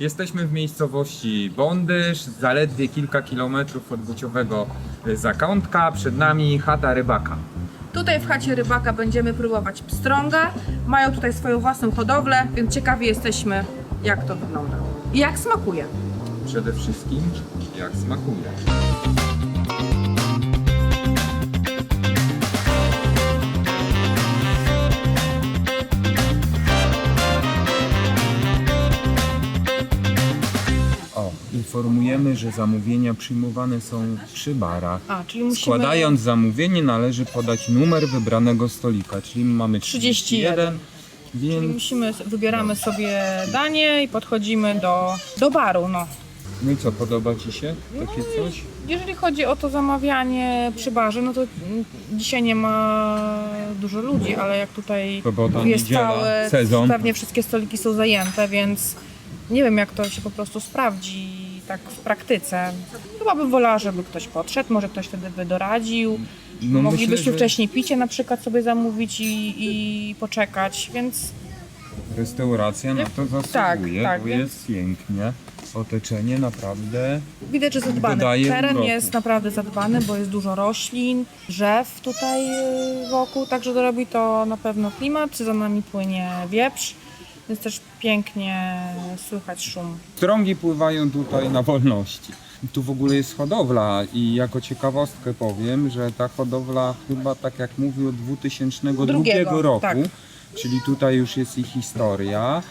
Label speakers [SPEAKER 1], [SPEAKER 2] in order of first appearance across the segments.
[SPEAKER 1] Jesteśmy w miejscowości Bondysz, zaledwie kilka kilometrów od Buciowego Zakątka. Przed nami chata rybaka.
[SPEAKER 2] Tutaj w chacie rybaka będziemy próbować pstrąga. Mają tutaj swoją własną hodowlę, więc ciekawi jesteśmy, jak to wygląda. I jak smakuje.
[SPEAKER 1] Przede wszystkim jak smakuje. Informujemy, że zamówienia przyjmowane są przy barach.
[SPEAKER 2] A, czyli musimy...
[SPEAKER 1] Składając zamówienie należy podać numer wybranego stolika, czyli mamy 31,
[SPEAKER 2] 31,
[SPEAKER 1] więc
[SPEAKER 2] Czyli musimy, wybieramy sobie danie i podchodzimy do, do baru, no.
[SPEAKER 1] no i co, podoba Ci się takie coś?
[SPEAKER 2] Jeżeli chodzi o to zamawianie przy barze, no to dzisiaj nie ma dużo ludzi, ale jak tutaj
[SPEAKER 1] Sobota,
[SPEAKER 2] jest cały,
[SPEAKER 1] sezon.
[SPEAKER 2] pewnie wszystkie stoliki są zajęte, więc nie wiem jak to się po prostu sprawdzi tak w praktyce. Chyba bym wolała, żeby ktoś podszedł, może ktoś wtedy by doradził.
[SPEAKER 1] No
[SPEAKER 2] Moglibyśmy
[SPEAKER 1] myślę, że
[SPEAKER 2] wcześniej picie na przykład sobie zamówić i, i poczekać, więc
[SPEAKER 1] Restauracja na to zasługuje,
[SPEAKER 2] tak,
[SPEAKER 1] bo
[SPEAKER 2] więc-
[SPEAKER 1] jest pięknie. Otoczenie naprawdę
[SPEAKER 2] widać, że zadbany.
[SPEAKER 1] Dodaje
[SPEAKER 2] Teren
[SPEAKER 1] uroku.
[SPEAKER 2] jest naprawdę zadbany, bo jest dużo roślin, drzew tutaj y, wokół, także dorobi to na pewno klimat. Za nami płynie wieprz, więc też pięknie słychać szum.
[SPEAKER 1] Strągi pływają tutaj na wolności. Tu w ogóle jest hodowla i jako ciekawostkę powiem, że ta hodowla chyba tak jak mówił od 2002
[SPEAKER 2] Drugiego,
[SPEAKER 1] roku,
[SPEAKER 2] tak.
[SPEAKER 1] czyli tutaj już jest ich historia.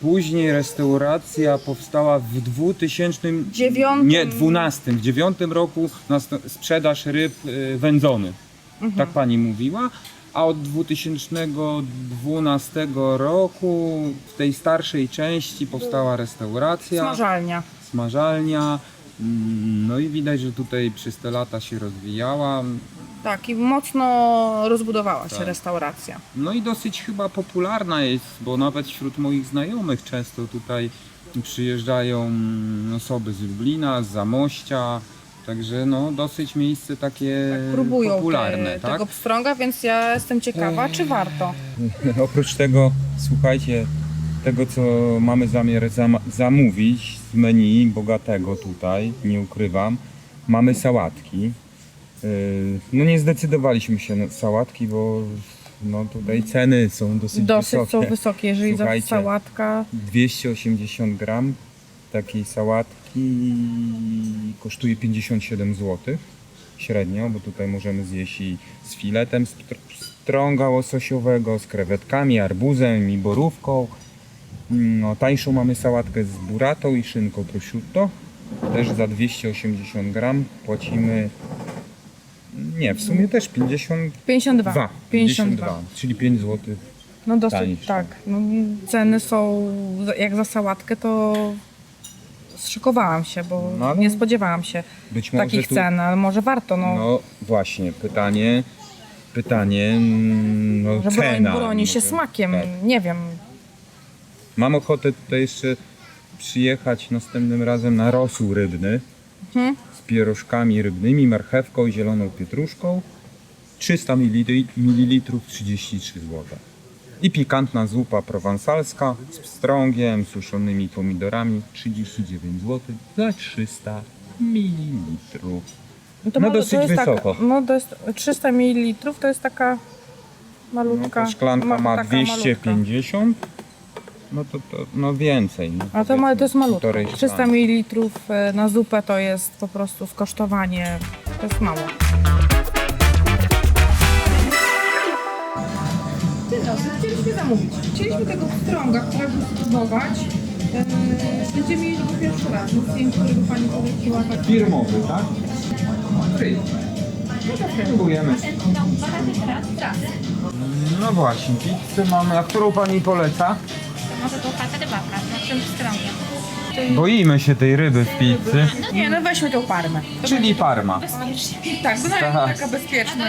[SPEAKER 1] Później restauracja powstała w 2000
[SPEAKER 2] Dziewiątym.
[SPEAKER 1] nie 12 w 9 roku na sto- sprzedaż ryb y, wędzonych.
[SPEAKER 2] Mhm.
[SPEAKER 1] Tak pani mówiła. A od 2012 roku w tej starszej części powstała restauracja
[SPEAKER 2] Smażalnia.
[SPEAKER 1] smażalnia. Mm, No i widać, że tutaj przez te lata się rozwijała.
[SPEAKER 2] Tak, i mocno rozbudowała się
[SPEAKER 1] Tak.
[SPEAKER 2] restauracja.
[SPEAKER 1] No i dosyć chyba popularna jest, bo nawet wśród moich znajomych często tutaj przyjeżdżają mm, osoby z Lublina, z Zamościa. Także no dosyć miejsce takie
[SPEAKER 2] Próbują
[SPEAKER 1] popularne,
[SPEAKER 2] te,
[SPEAKER 1] tak?
[SPEAKER 2] tego pstrąga, więc ja jestem ciekawa, czy warto.
[SPEAKER 1] Oprócz tego, słuchajcie, tego co mamy zamiar zam- zamówić z menu bogatego tutaj, nie ukrywam, mamy sałatki. Yy, No nie zdecydowaliśmy się na sałatki, bo no tutaj ceny są dosyć,
[SPEAKER 2] Dosyć
[SPEAKER 1] wysokie.
[SPEAKER 2] są wysokie, jeżeli za sałatka
[SPEAKER 1] 280 gram takiej sałatki kosztuje 57 zł średnio, bo tutaj możemy zjeść i z filetem str- strąga łososiowego, z krewetkami, arbuzem i borówką. No, tańszą mamy sałatkę z buratą i szynką prosciutto. Też za 280 gram płacimy nie, w sumie też 52.
[SPEAKER 2] 52.
[SPEAKER 1] 52, czyli 5 zł.
[SPEAKER 2] No dosyć,
[SPEAKER 1] tańsze.
[SPEAKER 2] tak. No, ceny są, jak za sałatkę, to zszokowałam się, bo
[SPEAKER 1] No,
[SPEAKER 2] nie spodziewałam się
[SPEAKER 1] Być może
[SPEAKER 2] takich
[SPEAKER 1] tu
[SPEAKER 2] cen, ale może warto, no.
[SPEAKER 1] No właśnie, pytanie, pytanie, mm, no
[SPEAKER 2] że broni,
[SPEAKER 1] cena.
[SPEAKER 2] broni się
[SPEAKER 1] może.
[SPEAKER 2] smakiem,
[SPEAKER 1] Tak.
[SPEAKER 2] nie wiem.
[SPEAKER 1] Mam ochotę tutaj jeszcze przyjechać następnym razem na rosół rybny
[SPEAKER 2] Mhm.
[SPEAKER 1] z pierożkami rybnymi, marchewką, zieloną pietruszką. 300 ml, ml 33 zł. I pikantna zupa prowansalska z pstrągiem, suszonymi pomidorami 39 zł za 300 ml.
[SPEAKER 2] No, to
[SPEAKER 1] No dosyć
[SPEAKER 2] to jest
[SPEAKER 1] wysoko.
[SPEAKER 2] Taka, no to jest 300 ml, to jest taka
[SPEAKER 1] No
[SPEAKER 2] malutka.
[SPEAKER 1] to szklanka ma
[SPEAKER 2] taka
[SPEAKER 1] 250. No to, to no więcej. No
[SPEAKER 2] A to, ma, to jest malutko.
[SPEAKER 1] Półtorej
[SPEAKER 2] 300
[SPEAKER 1] szklanki.
[SPEAKER 2] ml na zupę to jest po prostu skosztowanie, to jest mało. Chcieliśmy zamówić. Chcieliśmy tego pstrąga, którego spróbować. Eee, Będziemy mieli go pierwszy raz. No, film, którego Pani poleciła. Tak.
[SPEAKER 1] Firmowy, tak? Fry. Spróbujemy. No właśnie, pizzę mamy. A którą pani poleca?
[SPEAKER 3] Może to chata rybaka z naszym.
[SPEAKER 1] Boimy się tej ryby w pizzy.
[SPEAKER 2] Nie, no weźmy tą parmę.
[SPEAKER 1] Czyli parma.
[SPEAKER 2] Tak, bynajmniej
[SPEAKER 1] Tak.
[SPEAKER 2] taka bezpieczna.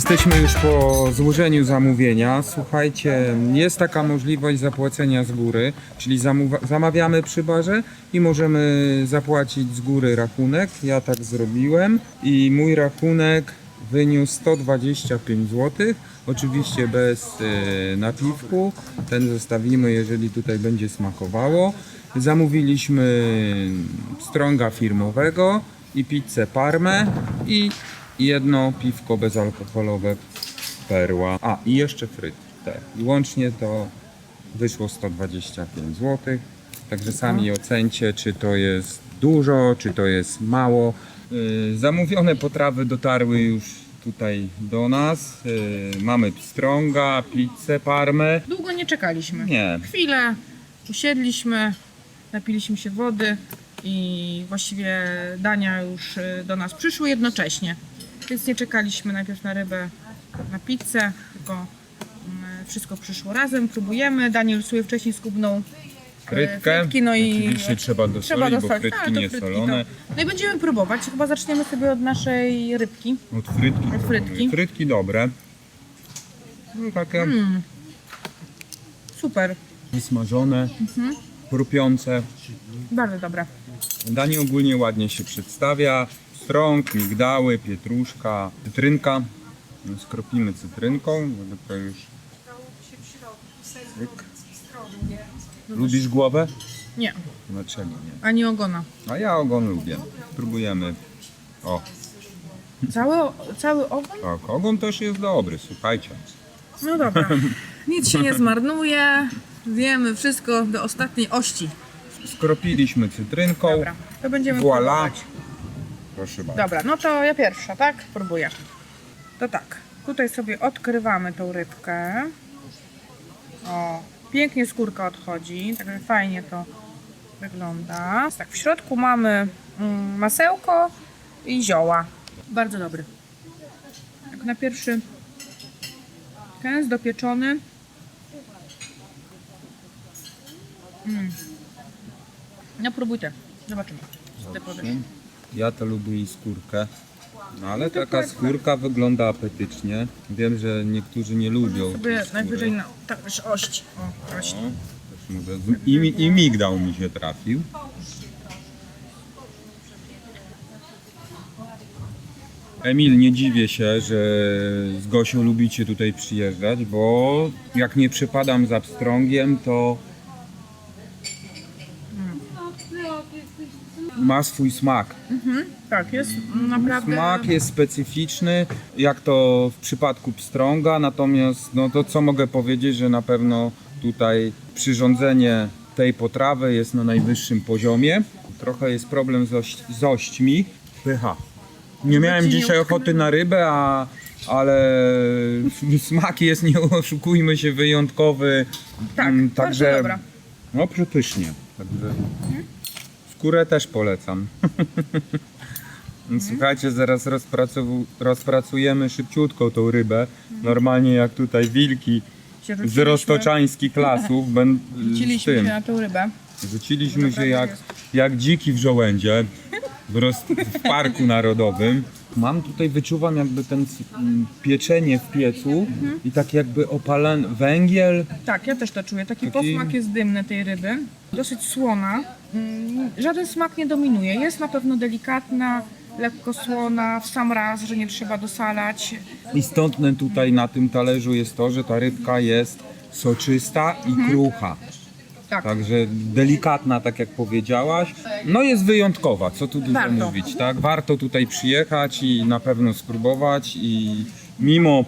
[SPEAKER 1] Jesteśmy już po złożeniu zamówienia. Słuchajcie, jest taka możliwość zapłacenia z góry, czyli zamawiamy przy barze i możemy zapłacić z góry rachunek. Ja tak zrobiłem i mój rachunek wyniósł 125 zł. Oczywiście bez e, napiwku. Ten zostawimy, jeżeli tutaj będzie smakowało. Zamówiliśmy strąga firmowego i pizzę parmę i jedno piwko bezalkoholowe perła. A i jeszcze frytkę. I łącznie to wyszło 125 zł. Także sami ocencie, czy to jest dużo, czy to jest mało. Yy, Zamówione potrawy dotarły już tutaj do nas. Yy, Mamy pstrąga, pizzę parmę.
[SPEAKER 2] Długo nie czekaliśmy.
[SPEAKER 1] Nie,
[SPEAKER 2] Chwilę usiedliśmy, napiliśmy się wody i właściwie dania już y, do nas przyszły jednocześnie. Więc nie czekaliśmy najpierw na rybę, na pizzę, tylko mm, wszystko przyszło razem. Próbujemy. Daniel sobie wcześniej skubnął e,
[SPEAKER 1] frytkę.
[SPEAKER 2] frytki, no i
[SPEAKER 1] Oczywiście trzeba dosolić,
[SPEAKER 2] trzeba
[SPEAKER 1] bo
[SPEAKER 2] dostać.
[SPEAKER 1] frytki
[SPEAKER 2] A, to
[SPEAKER 1] nie
[SPEAKER 2] frytki,
[SPEAKER 1] solone.
[SPEAKER 2] tak. No i będziemy próbować. Chyba zaczniemy sobie od naszej rybki.
[SPEAKER 1] Od frytki.
[SPEAKER 2] Od frytki.
[SPEAKER 1] Frytki dobre. No, takie
[SPEAKER 2] Mm. Super,
[SPEAKER 1] wysmażone,
[SPEAKER 2] Mhm.
[SPEAKER 1] chrupiące.
[SPEAKER 2] bardzo dobre.
[SPEAKER 1] Danie ogólnie ładnie się przedstawia. Strąg, migdały, pietruszka, cytrynka. No, Skropimy cytrynką, żeby to już... Cyk. Lubisz głowę?
[SPEAKER 2] Nie,
[SPEAKER 1] Dlaczego nie?
[SPEAKER 2] ani ogona.
[SPEAKER 1] A ja ogon lubię. Spróbujemy. O,
[SPEAKER 2] Cały, cały ogon?
[SPEAKER 1] tak. Ogon też jest dobry, słuchajcie.
[SPEAKER 2] No dobra. Nic się nie zmarnuje. Wiemy wszystko do ostatniej ości.
[SPEAKER 1] Skropiliśmy cytrynką.
[SPEAKER 2] Dobra, to będziemy
[SPEAKER 1] Voila.
[SPEAKER 2] próbować.
[SPEAKER 1] Proszę bardzo.
[SPEAKER 2] Dobra, no to ja pierwsza, tak? Próbuję. To tak, tutaj sobie odkrywamy tą rybkę. O, pięknie skórka odchodzi, także fajnie to wygląda. Tak, w środku mamy mm, masełko i zioła. Bardzo dobry. Jak na pierwszy kęs dopieczony. Mm. No próbuj te, zobaczymy.
[SPEAKER 1] Ja to lubię i skórkę. No ale taka
[SPEAKER 2] tak.
[SPEAKER 1] skórka wygląda apetycznie. Wiem, że niektórzy nie lubią.
[SPEAKER 2] Sobie
[SPEAKER 1] tej skóry.
[SPEAKER 2] najwyżej na tak wiesz. O, ość.
[SPEAKER 1] No, też mówię, z- I, mi- I migdał mi się trafił. Emil, nie dziwię się, że z Gosią lubicie tutaj przyjeżdżać, bo jak nie przepadam za pstrągiem, to ma swój smak.
[SPEAKER 2] Tak, jest naprawdę.
[SPEAKER 1] Smak jest specyficzny, jak to w przypadku pstrąga, natomiast no to co mogę powiedzieć, że na pewno tutaj przyrządzenie tej potrawy jest na najwyższym poziomie. Trochę jest problem z, oś, z ośćmi. Pycha. Nie miałem dzisiaj ochoty na rybę, a, ale smak jest, nie oszukujmy się, wyjątkowy.
[SPEAKER 2] Tak,
[SPEAKER 1] Mm,
[SPEAKER 2] bardzo dobra.
[SPEAKER 1] No przepysznie. Także skórę też polecam. Słuchajcie, zaraz rozpracujemy szybciutko tą rybę. Normalnie jak tutaj wilki z roztoczańskich lasów. Ben, z
[SPEAKER 2] Rzuciliśmy się na tą rybę.
[SPEAKER 1] Rzuciliśmy się jak, jak dziki w żołędzie w, roz, w parku narodowym. Mam tutaj, wyczuwam jakby ten pieczenie w piecu i tak jakby opalany węgiel.
[SPEAKER 2] Tak, ja też to czuję. Taki,
[SPEAKER 1] Taki-
[SPEAKER 2] posmak jest dymny tej ryby. Dosyć słona. Mm, Żaden smak nie dominuje. Jest na pewno delikatna, lekko słona, w sam raz, że nie trzeba dosalać.
[SPEAKER 1] Istotne tutaj na tym talerzu jest to, że ta rybka jest soczysta i krucha.
[SPEAKER 2] Tak.
[SPEAKER 1] Także delikatna, tak jak powiedziałaś. No jest wyjątkowa, co tu dużo
[SPEAKER 2] Warto.
[SPEAKER 1] mówić, tak? Warto tutaj przyjechać i na pewno spróbować i mimo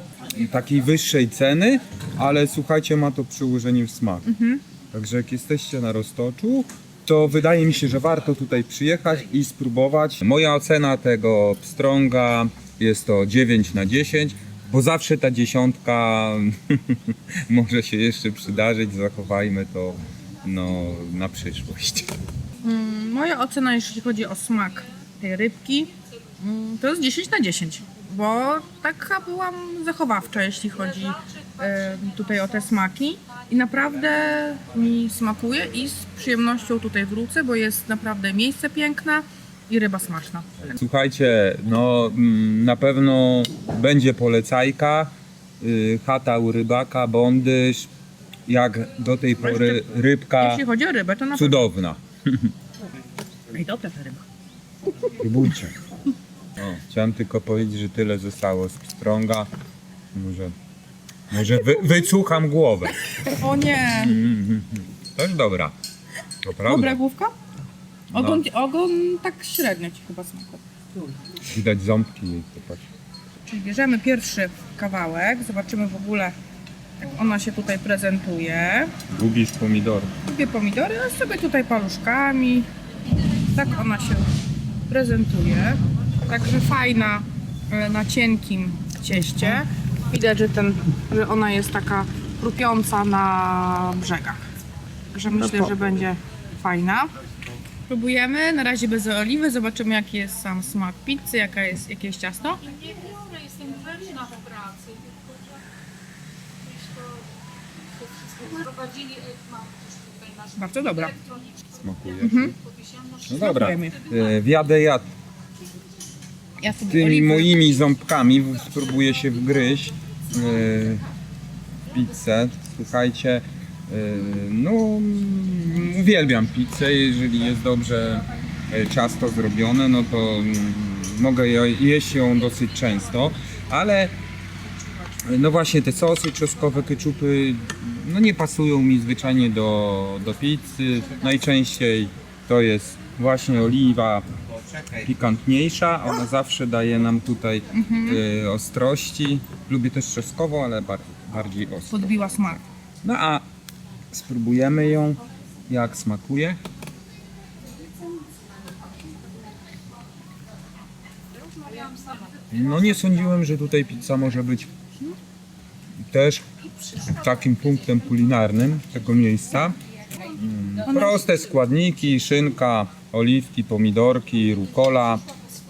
[SPEAKER 1] takiej wyższej ceny, ale słuchajcie, ma to przełożenie w smak. Także jak jesteście na Roztoczu, to wydaje mi się, że warto tutaj przyjechać i spróbować. Moja ocena tego pstrąga jest to 9 na 10, bo zawsze ta dziesiątka może się jeszcze przydarzyć. Zachowajmy to no, na przyszłość.
[SPEAKER 2] Mm, Moja ocena, jeśli chodzi o smak tej rybki, mm, to jest 10 na 10. Bo taka byłam zachowawcza, jeśli chodzi e, tutaj o te smaki. I naprawdę mi smakuje i z przyjemnością tutaj wrócę, bo jest naprawdę miejsce piękne. i ryba smaczna.
[SPEAKER 1] Słuchajcie, no mm, na pewno będzie polecajka. y, Chata u rybaka, bondyż. Jak do tej pory rybka
[SPEAKER 2] Jeśli chodzi o rybę, to na pewno.
[SPEAKER 1] cudowna.
[SPEAKER 2] I dobra ta ryba.
[SPEAKER 1] Próbujcie. O, chciałem tylko powiedzieć, że tyle zostało z pstrąga. Może, może wy, wycucham głowę.
[SPEAKER 2] O nie!
[SPEAKER 1] Też dobra. To
[SPEAKER 2] Dobra główka? Ogon, ogon tak średnio ci chyba smakuje.
[SPEAKER 1] Widać ząbki jej, popatrz.
[SPEAKER 2] Czyli bierzemy pierwszy kawałek, zobaczymy w ogóle jak ona się tutaj prezentuje.
[SPEAKER 1] Gubisz pomidor.
[SPEAKER 2] Lubię pomidory, a sobie tutaj paluszkami. Tak ona się prezentuje. Także fajna e, na cienkim cieście. Widać, że, ten, że ona jest taka chrupiąca na brzegach. Także myślę, że będzie fajna. Próbujemy, na razie bez oliwy, zobaczymy jaki jest sam smak pizzy, jaka jest, jakie jest ciasto.
[SPEAKER 3] Jestem grzeczna w pracy. Prowadzili, mam też tutaj nasz
[SPEAKER 2] Bardzo dobra.
[SPEAKER 1] Smakuje.
[SPEAKER 2] Mhm.
[SPEAKER 1] No dobra. E, Wjadę ja
[SPEAKER 2] Ja sobie
[SPEAKER 1] tymi
[SPEAKER 2] oliwy-
[SPEAKER 1] moimi ząbkami w- spróbuję się wgryźć w pizzę. Słuchajcie, e, no mm, uwielbiam pizzę, jeżeli jest dobrze e, ciasto zrobione, no to mm, mogę je- jeść ją dosyć często, ale no właśnie te sosy czosnkowe, keczupy no nie pasują mi zwyczajnie do, do pizzy. Najczęściej to jest właśnie oliwa pikantniejsza, ona zawsze daje nam tutaj e, ostrości. Lubię też czosnkową, ale bar- bardziej ostrą.
[SPEAKER 2] Podbiła smak.
[SPEAKER 1] No a spróbujemy ją, jak smakuje. No nie sądziłem, że tutaj pizza może być też takim punktem kulinarnym tego miejsca. Mm, Proste składniki, szynka, oliwki, pomidorki, rukola.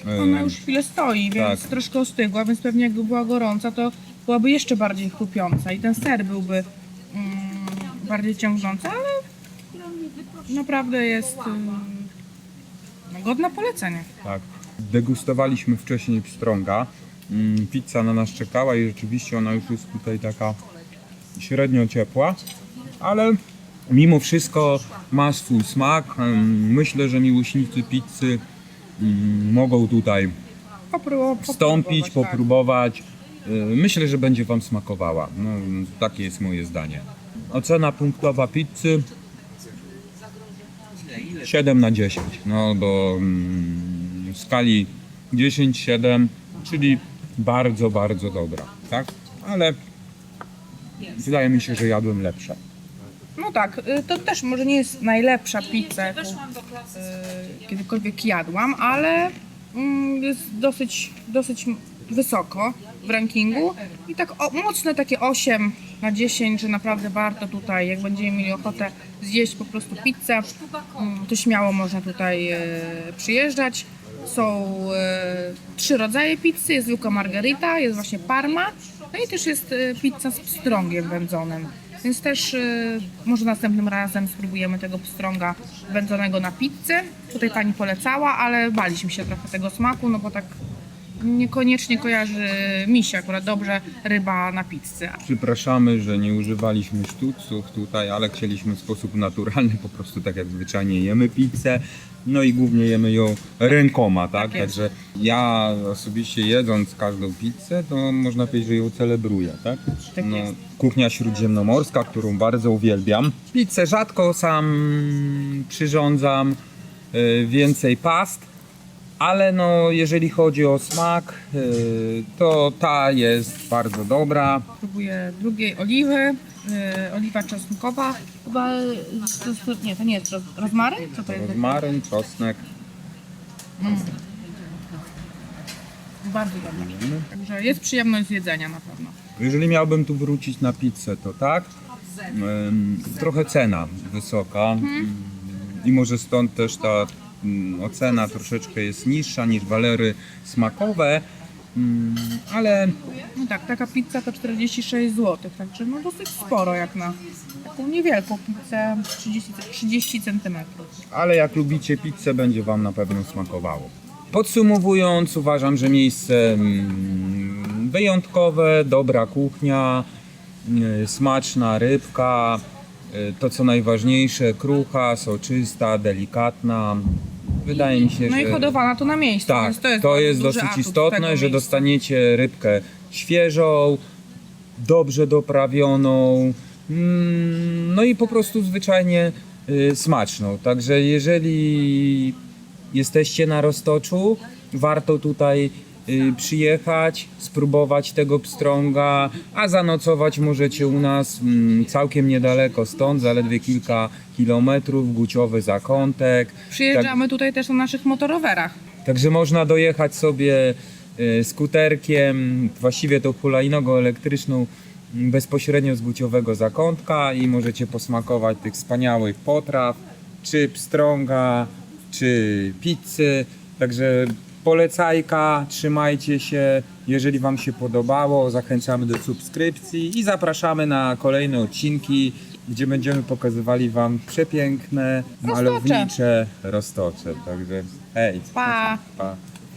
[SPEAKER 2] Ona
[SPEAKER 1] Ym,
[SPEAKER 2] już chwilę stoi, więc
[SPEAKER 1] tak.
[SPEAKER 2] troszkę ostygła, więc pewnie jakby była gorąca, to byłaby jeszcze bardziej chrupiąca i ten ser byłby mm, bardziej ciągnący, ale naprawdę jest no, godna polecenia.
[SPEAKER 1] Tak. Degustowaliśmy wcześniej pstrąga. Mm, Pizza na nas czekała i rzeczywiście ona już jest tutaj taka średnio ciepła, ale mimo wszystko ma swój smak. Myślę, że miłośnicy pizzy mm, mogą tutaj wstąpić,
[SPEAKER 2] popróbować, tak.
[SPEAKER 1] Y, Myślę, że będzie Wam smakowała. No, takie jest moje zdanie. Ocena punktowa pizzy 7 na 10. No bo mm, w skali 10-7, czyli bardzo, bardzo dobra, tak? Ale wydaje mi się, że jadłem lepsze.
[SPEAKER 2] No tak, y, to też może nie jest najlepsza pizza, jaką y, kiedykolwiek jadłam, ale mm, jest dosyć, dosyć wysoko w rankingu i tak o, mocne takie 8 na 10, że naprawdę warto tutaj, jak będziemy mieli ochotę zjeść po prostu pizzę, mm, to śmiało można tutaj e, przyjeżdżać. Są e, trzy rodzaje pizzy, jest zwykła margarita, jest właśnie parma, no i też jest e, pizza z pstrągiem wędzonym. Więc też e, może następnym razem spróbujemy tego pstrąga wędzonego na pizzę. Tutaj pani polecała, ale baliśmy się trochę tego smaku, no bo tak niekoniecznie kojarzy mi się akurat dobrze ryba na pizzę.
[SPEAKER 1] Przepraszamy, że nie używaliśmy sztuców tutaj, ale chcieliśmy w sposób naturalny, po prostu tak jak zwyczajnie jemy pizzę. No i głównie jemy ją rękoma, tak?
[SPEAKER 2] Tak jest.
[SPEAKER 1] Także ja osobiście jedząc każdą pizzę, to można powiedzieć, że ją celebruję, tak?
[SPEAKER 2] Tak
[SPEAKER 1] no,
[SPEAKER 2] jest.
[SPEAKER 1] Kuchnia śródziemnomorska, którą bardzo uwielbiam. Pizzę rzadko sam przyrządzam, y, więcej past. Ale no, jeżeli chodzi o smak, y, to ta jest bardzo dobra.
[SPEAKER 2] Próbuję drugiej oliwy, yy, oliwa czosnkowa. Chyba, to, nie, to nie jest roz, rozmaryn? Co to jest?
[SPEAKER 1] Rozmaryn, czosnek.
[SPEAKER 2] Bardzo dobre. Także jest przyjemność z jedzenia na pewno.
[SPEAKER 1] Jeżeli miałbym tu wrócić na pizzę, to tak. Trochę cena wysoka. Ym, I może stąd też ta ocena troszeczkę jest niższa niż walery smakowe. Mm, ale
[SPEAKER 2] No tak, taka pizza to 46 zł, także no dosyć sporo jak na taką niewielką pizzę 30, 30 cm.
[SPEAKER 1] ale jak lubicie pizzę, będzie Wam na pewno smakowało. Podsumowując, uważam, że miejsce mm, wyjątkowe, dobra kuchnia, y, smaczna rybka, to co najważniejsze, krucha, soczysta, delikatna. Wydaje mi się,
[SPEAKER 2] No
[SPEAKER 1] że...
[SPEAKER 2] i hodowana to na miejscu,
[SPEAKER 1] Tak,
[SPEAKER 2] więc to jest, bardzo duży
[SPEAKER 1] dosyć
[SPEAKER 2] atut
[SPEAKER 1] istotne, że
[SPEAKER 2] miejsca.
[SPEAKER 1] dostaniecie rybkę świeżą, dobrze doprawioną, mm, no i po prostu zwyczajnie y, smaczną. Także jeżeli jesteście na Roztoczu, warto tutaj y, przyjechać, spróbować tego pstrąga, a zanocować możecie u nas mm, całkiem niedaleko stąd, zaledwie kilka kilometrów, Guciowy Zakątek.
[SPEAKER 2] Przyjeżdżamy tutaj też na naszych motorowerach.
[SPEAKER 1] Także można dojechać sobie y, skuterkiem, właściwie tą hulajnogą elektryczną m, bezpośrednio z Guciowego Zakątka i możecie posmakować tych wspaniałych potraw, czy pstrąga, czy pizzy. Także polecajka, trzymajcie się. Jeżeli Wam się podobało, zachęcamy do subskrypcji i zapraszamy na kolejne odcinki, gdzie będziemy pokazywali Wam przepiękne,
[SPEAKER 2] Roztocze.
[SPEAKER 1] malownicze roztocze. Także hej!
[SPEAKER 2] Pa!
[SPEAKER 1] Pa.